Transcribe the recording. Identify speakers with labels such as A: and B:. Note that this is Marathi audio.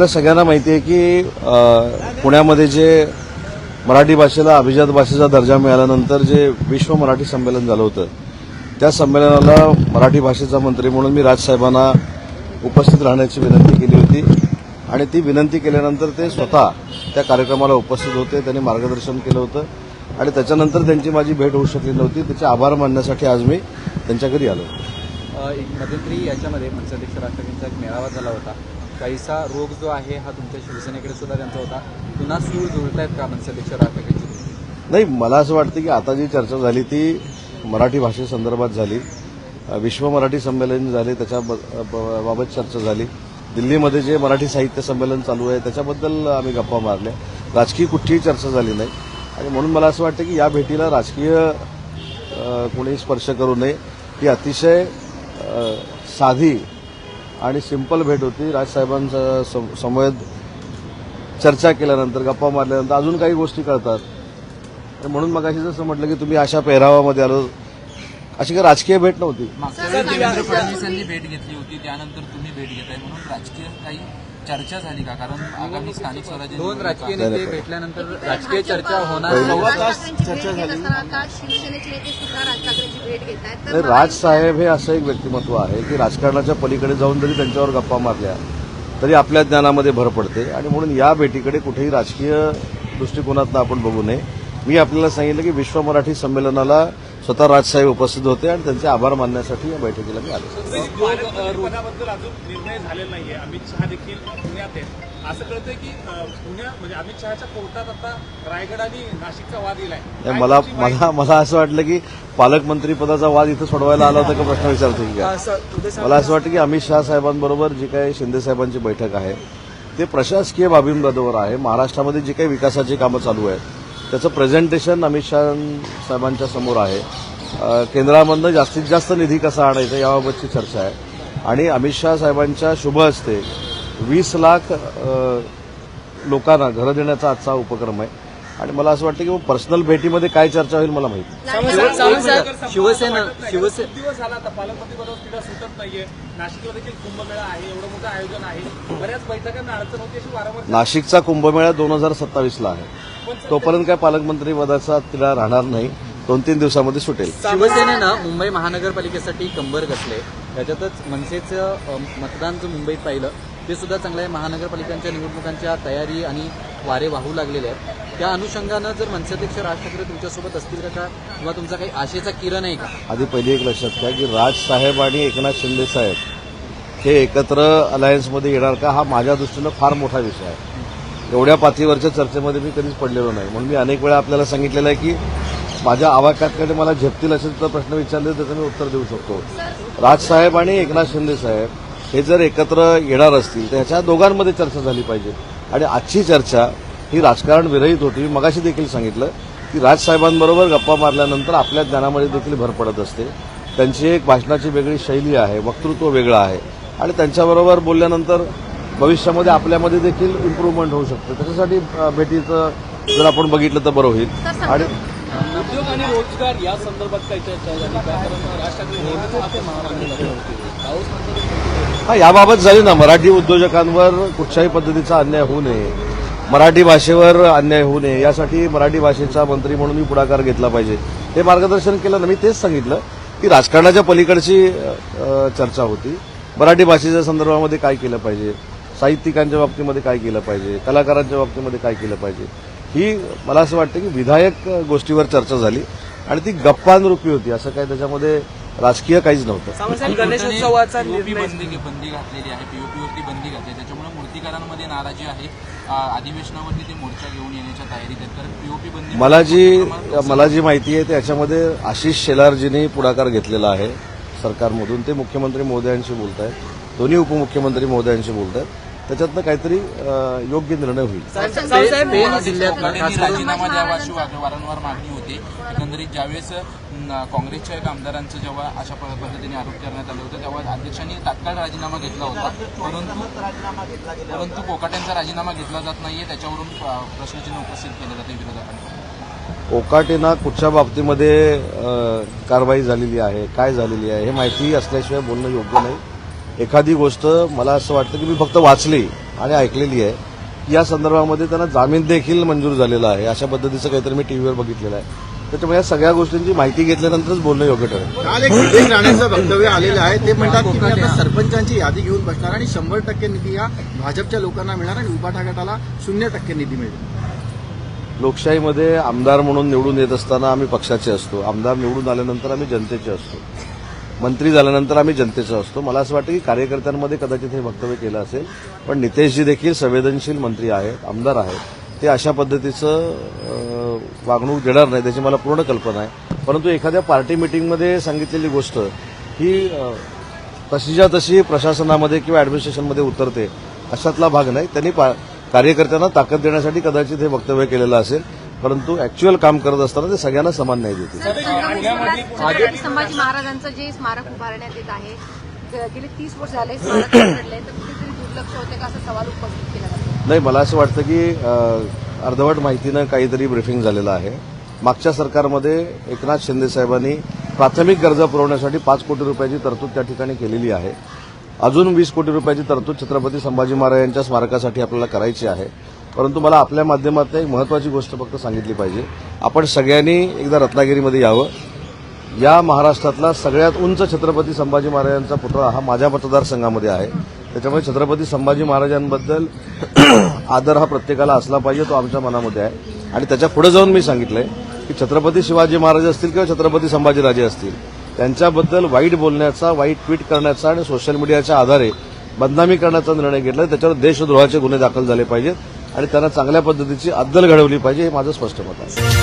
A: आपल्या सगळ्यांना माहिती आहे की पुण्यामध्ये जे मराठी भाषेला अभिजात भाषेचा दर्जा मिळाल्यानंतर जे विश्व मराठी संमेलन झालं होतं त्या संमेलनाला मराठी भाषेचा मंत्री म्हणून मी राजसाहेबांना उपस्थित राहण्याची विनंती केली होती. आणि ती विनंती केल्यानंतर ते स्वतः त्या कार्यक्रमाला उपस्थित होते त्यांनी मार्गदर्शन केलं होतं. आणि त्याच्यानंतर त्यांची माझी भेट होऊ शकली नव्हती. त्याचे आभार मानण्यासाठी आज मी त्यांच्या घरी आलो.
B: एक मध्यंतरी याच्यामध्ये मनसाध्यक्ष राष्ट्रपतींचा एक मेळावा झाला होता. काहीसा रोग जो आहे हा तुमच्या शिवसेनेकडे सुद्धा त्यांचा होता. पुन्हा सूळ जुळतायत का मनसेपेक्षा राष्ट्रपतींची
A: नाही मला असं वाटतं की आता जी चर्चा झाली ती मराठी भाषेसंदर्भात झाली. विश्व मराठी संमेलन झाले त्याच्या ब- ब- बाबत चर्चा झाली. दिल्लीमध्ये जे मराठी साहित्य संमेलन चालू आहे त्याच्याबद्दल आम्ही गप्पा मारल्या. राजकीय कुठलीही चर्चा झाली नाही. आणि म्हणून मला असं वाटतं की या भेटीला राजकीय कोणी स्पर्श करू नये. ही अतिशय साधी आणि सिंपल भेट होती. राजसाहेबांचा सम- समवेत चर्चा केल्यानंतर गप्पा मारल्यानंतर अजून काही गोष्टी कळतात. आणि म्हणून मग जसं म्हटलं की तुम्ही अशा पेहरावामध्ये आलो. अशी काही राजकीय भेट नव्हती.
C: मागच्या वेळी देवेंद्र फडणवीस यांनी भेट घेतली होती. त्यानंतर तुम्ही भेट घेताय. म्हणून राजकीय काही चर्चा झाली का? कारण आगामी स्थानिक स्वराज्य
B: दोन राजकीय नेते भेटल्यानंतर राजकीय चर्चा होणार.
D: राज घेत असताना आता शिवसेनेचे नेते सुद्धा राज ठाकरेंची भेट घेत आहेत.
A: नाही, राजसाहेब हे असं एक व्यक्तिमत्व आहे की राजकारणाच्या पलीकडे जाऊन जरी त्यांच्यावर गप्पा मारल्या तरी आपल्या ज्ञानामध्ये भर पडते. आणि म्हणून या भेटीकडे कुठेही राजकीय दृष्टिकोनातनं आपण बघू नये. मी आपल्याला सांगितलं की विश्व मराठी संमेलनाला स्वतः राजसाहेब उपस्थित होते आणि त्यांचे आभार मानण्यासाठी या बैठकीला मी आलो.
E: पदाबद्दल अजून निर्णय झालेला नाहीये. अमित शहा देखील पुण्यात आहेत. असं कळतंय की अं, पुण्या म्हणजे अमित शहाच्या कोर्टात आता रायगड आणि नाशिकचा वाद येलाय
A: नाही, मला मला मला असं वाटलं की पालकमंत्री पदाचा वाद इथं सोडवायला आला होता का प्रश्न विचारतो की काय? मला असं वाटतं की अमित शहा साहेबांबरोबर जी काही शिंदे साहेबांची बैठक आहे ते प्रशासकीय बाबींबरोबर आहे. महाराष्ट्रामध्ये जी काही विकासाची कामं चालू आहेत त्याचं प्रेझेंटेशन अमित शहा साहेबांच्या समोर आहे. केंद्रामधनं जास्तीत जास्त निधी कसा आणायचा याबाबतची चर्चा आहे. आणि अमित शहा साहेबांच्या शुभ हस्ते वीस लाख लोकांना घरं देण्याचा आजचा उपक्रम आहे. आणि मला असं वाटतं की पर्सनल भेटीमध्ये काय चर्चा होईल मला माहिती
B: शिवसेना शिवसेना
E: खूप दिवस झाला आता पालकमंत्री पदावर तिला सुटत नाहीये. नाशिकला देखील कुंभमेळा आहे एवढं मोठं आयोजन आहे. बऱ्याच बैठकांना अडचण होती अशी वारंवार
A: नाशिकचा कुंभमेळा दोन हजार सत्तावीसला आहे. तोपर्यंत काय पालकमंत्री पदाचा तिला राहणार नाही. दोन तीन दिवसामध्ये सुटेल.
B: शिवसेनेनं मुंबई महानगरपालिकेसाठी कंबर कसले त्याच्यातच मनसेचं मतदान जर मुंबईत पाहिलं ते सुद्धा चांगलं आहे. महानगरपालिकांच्या निवडणुकांच्या तयारी आणि वारे वाहू लागलेले आहेत. त्या अनुषंगानं जर मनसेध्यक्ष राज ठाकरे तुमच्यासोबत असतील का? किंवा तुमचा काही आशेचा किरण आहे का?
A: आधी पहिली एक लक्षात घ्या की राजसाहेब आणि एकनाथ शिंदे साहेब हे एकत्र अलायन्समध्ये येणार का? हा माझ्या दृष्टीनं फार मोठा विषय आहे. एवढ्या पातळीवरच्या चर्चेमध्ये मी कधीच पडलेलो नाही. म्हणून मी अनेक वेळा आपल्याला सांगितलेलं आहे की माझ्या आवाक्याकडे मला झेपतील असेल तर प्रश्न विचारले त्याचं मी उत्तर देऊ शकतो. राजसाहेब आणि एकनाथ शिंदे साहेब हे जर एकत्र येणार असतील तर ह्याच्या दोघांमध्ये चर्चा झाली पाहिजे. आणि आजची चर्चा ही राजकारण विरहित होती. मगाशी देखील सांगितलं की राजसाहेबांबरोबर गप्पा मारल्यानंतर आपल्या ज्ञानामध्ये देखील भर पडत असते. त्यांची एक भाषणाची वेगळी शैली आहे वक्तृत्व वेगळं आहे. आणि त्यांच्याबरोबर बोलल्यानंतर भविष्यामध्ये आपल्यामध्ये देखील इम्प्रूव्हमेंट होऊ शकते. त्याच्यासाठी भेटीचं जर आपण बघितलं तर बरं होईल. आणि
E: उद्योग आणि रोजगार या संदर्भात काही चर्चा झाली. का कारण राज ठाकरे नेहमीच आपल्या
A: हा याबाबत झाली ना मराठी उद्योजकांवर कुठच्याही पद्धतीचा अन्याय होऊ नये. मराठी भाषेवर अन्याय होऊ नये यासाठी मराठी भाषेचा मंत्री म्हणून मी पुढाकार घेतला पाहिजे. हे मार्गदर्शन केलं ना मी तेच सांगितलं की राजकारणाच्या पलीकडची चर्चा होती. मराठी भाषेच्या संदर्भामध्ये काय केलं पाहिजे? साहित्यिकांच्या बाबतीमध्ये काय केलं पाहिजे? कलाकारांच्या बाबतीमध्ये काय केलं पाहिजे? ही मला असं वाटतं की विधायक गोष्टीवर चर्चा झाली आणि ती गप्पांरूपी होती. असं काय त्याच्यामध्ये राजकीय काहीच नव्हतं.
C: गणेशोत्सवाचा बंदी बंदी घातलेली आहे पीओपीवरती बंदी घातली त्याच्यामुळे मूर्तीकारांमध्ये नाराजी आहे. अधिवेशनावरती ते मोर्चा घेऊन येण्याच्या तयारीत आहेत. कारण पीओपी बंदी
A: मला जी मला जी माहिती आहे त्याच्यामध्ये आशिष शेलारजींनी पुढाकार घेतलेला आहे सरकारमधून. ते मुख्यमंत्री महोदयांशी बोलत आहेत दोन्ही उपमुख्यमंत्री महोदयांशी बोलत आहेत त्याच्यातनं काहीतरी योग्य निर्णय होईल.
C: राजीनामा द्यावा अशी वा- वारंवार मागणी होती. एकंदरीत ज्यावेळेस काँग्रेसच्या एक आमदारांचं जेव्हा अशा पद्धतीने आरोप करण्यात आले होते तेव्हा अध्यक्षांनी तात्काळ राजीनामा घेतला होता. परंतु परंतु कोकाट्यांचा राजीनामा घेतला जात नाहीये त्याच्यावरून प्रश्नचिन्ह उपस्थित केलं जाते विरोधकांनी.
A: ओकाटेना कुठच्या बाबतीमध्ये कारवाई झालेली आहे काय झालेली आहे हे माहिती असल्याशिवाय बोलणं योग्य नाही. एखादी गोष्ट मला असं वाटतं की मी फक्त वाचली आणि ऐकलेली आहे. की या संदर्भामध्ये त्यांना जामीन देखील मंजूर झालेला आहे. अशा पद्धतीचं काहीतरी मी टीव्हीवर बघितलेलं आहे. त्याच्यामुळे या सगळ्या गोष्टींची माहिती घेतल्यानंतरच बोलणं योग्य ठरेल.
F: काल एक विवेक राणेंचं वक्तव्य आलेलं आहे. ते म्हणतात की मी आता सरपंचांची यादी घेऊन बसणार आणि शंभर टक्के निधी हा भाजपच्या लोकांना मिळणार आणि उभाटा गटाला शून्य टक्के निधी मिळेल.
A: लोकशाहीमध्ये आमदार म्हणून निवडून येत असताना आम्ही पक्षाचे असतो. आमदार निवडून आल्यानंतर आम्ही जनतेचे असतो. मंत्री झाल्यानंतर आम्ही जनतेचा असतो. मला असं वाटतं की कार्यकर्त्यांमध्ये कदाचित हे वक्तव्य केलं असेल. पण नितेशजी देखील संवेदनशील मंत्री आहेत आमदार आहेत. ते अशा पद्धतीचं वागणूक देणार नाही त्याची मला पूर्ण कल्पना आहे. परंतु एखाद्या पार्टी मिटिंगमध्ये सांगितलेली गोष्ट ही तशीच्या तशी प्रशासनामध्ये किंवा ऍडमिनिस्ट्रेशनमध्ये उतरते अशातला भाग नाही. त्यांनी पा- कार्यकर्त्यांना ताकद देण्यासाठी कदाचित हे वक्तव्य केलेलं असेल. परंतु ऍक्च्युअल काम करत असताना ते सगळ्यांना समान नाही देतील.
D: छत्रपती संभाजी महाराजांचं जे स्मारक उभारण्यात येत आहे गेले तीस वर्ष झाले स्मारक दुर्लक्ष होते का असा सवाल उपस्थित केला
A: नाही मला असं वाटतं की अर्धवट माहितीनं काहीतरी ब्रिफिंग झालेलं आहे. मागच्या सरकारमध्ये एकनाथ शिंदे साहेबांनी प्राथमिक गरजा पुरवण्यासाठी पाच कोटी रुपयाची तरतूद त्या ठिकाणी केलेली आहे. अजून वीस कोटी रुपयाची तरतूद छत्रपती संभाजी महाराज यांच्या स्मारकासाठी आपल्याला करायची आहे. परंतु मला आपल्या माध्यमातून एक महत्वाची गोष्ट फक्त सांगितली पाहिजे. आपण सगळ्यांनी एकदा रत्नागिरीमध्ये यावं. या महाराष्ट्रातला सगळ्यात उंच छत्रपती संभाजी महाराजांचा पुतळा हा माझ्या मतदारसंघामध्ये आहे. त्याच्यामुळे छत्रपती संभाजी महाराजांबद्दल आदर हा प्रत्येकाला असला पाहिजे तो आमच्या मनामध्ये आहे. आणि त्याच्या पुढे जाऊन मी सांगितलंय की छत्रपती शिवाजी महाराज असतील किंवा छत्रपती संभाजीराजे असतील त्यांच्याबद्दल वाईट बोलण्याचा वाईट ट्विट करण्याचा आणि सोशल मीडियाच्या आधारे बदनामी करण्याचा निर्णय घेतला. त्याच्यावर देशद्रोहाचे गुन्हे दाखल झाले पाहिजेत. आणि त्यांना चांगल्या पद्धतीची अद्दल घडवली पाहिजे हे माझं स्पष्ट मत आहे.